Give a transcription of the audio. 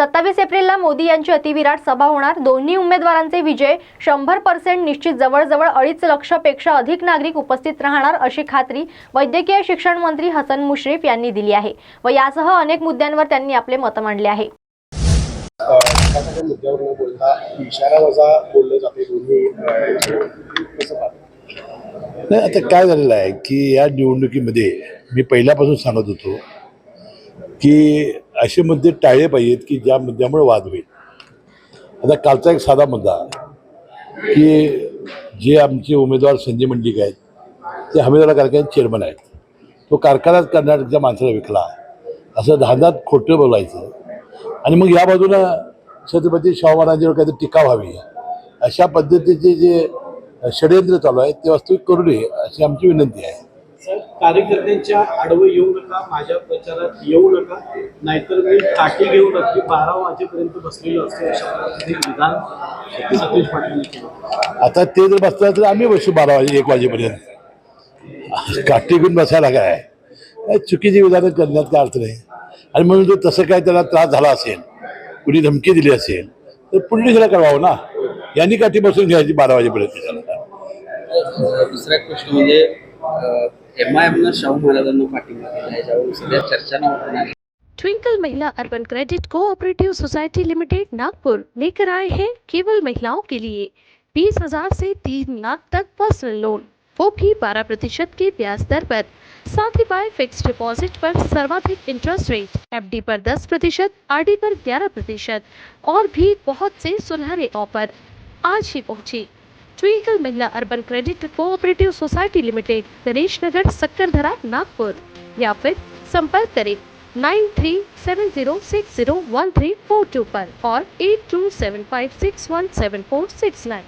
सत्तावीस एप्रिलला मोदी यांची अतिविराट सभा होणार. दोन्ही उमेदवारांचे विजय शंभर पर्सेंट निश्चित जवळजवळ अडीच लक्षपेक्षा अधिक नागरिक उपस्थित राहणार अशी खात्री वैद्यकीय शिक्षण मंत्री हसन मुश्रीफ यांनी दिली आहे व यासह अनेक मुद्द्यांवर त्यांनी आपले मत मांडले आहे. नाही आता काय झालेलं आहे की या निवडणुकीमध्ये मी पहिल्यापासून सांगत होतो की असे मुद्दे टाळले पाहिजेत की ज्या मुद्द्यामुळे वाद होईल. आता कालचा एक साधा मुद्दा की जे आमचे उमेदवार संजय मंडिक आहेत ते हमीदारा कारखान्याचे चेअरमन आहेत. तो कारखानाच कर्नाटकच्या माणसाला विकला असं धांदात खोटं बोलायचं आणि मग या बाजूला छत्रपती शाहू महाराजांवर काहीतरी टीका व्हावी अशा पद्धतीचे जे षडयंत्र चालू आहे ते वास्तविक करू नये अशी आमची विनंती आहे. कार्यकर्त्यांच्या आडवं येऊ नका माझ्या प्रचारात येऊ नका. नाहीतर मी काठी घेऊन अगदी बारा वाजेपर्यंत बसलेलो असतो अशा पद्धतीने विधान सतीश पाटील आता ते जर बसतात तर आम्ही बसू बारा वाजे एक वाजेपर्यंत. काठी घेऊन बसायला काय? चुकीची विधानं करण्यात काय अर्थ नाही. आणि म्हणून जर तसं काय त्याला त्रास झाला असेल कुणी धमकी दिली असेल तर पुलिसला कळवावं ना. यांनी काठी बसून घ्यायची बारा वाजेपर्यंत. दुसरा एक प्रश्न म्हणजे ट्विंकल महिला urban credit cooperative society limited Nagpur. लेकर आए हैं केवल महिलाओं के लिए. बीस हज़ार से तीन लाख तक पर्सनल लोन वो भी बारह प्रतिशत के ब्याज दर पर. साथ ही बाय फिक्स डिपॉजिट पर सर्वाधिक इंटरेस्ट रेट एफडी पर 10 प्रतिशत आर पर 11 प्रतिशत. और भी बहुत से सुनहरे ऑफ़र आज ही पहुँची। ट्विंकल महिला urban credit cooperative society limited Ganesh Nagar Sakkardara Nagpur. या फिर संपर्क करें nine three seven zero six zero one three four two पर और eight two seven five six one seven four six nine.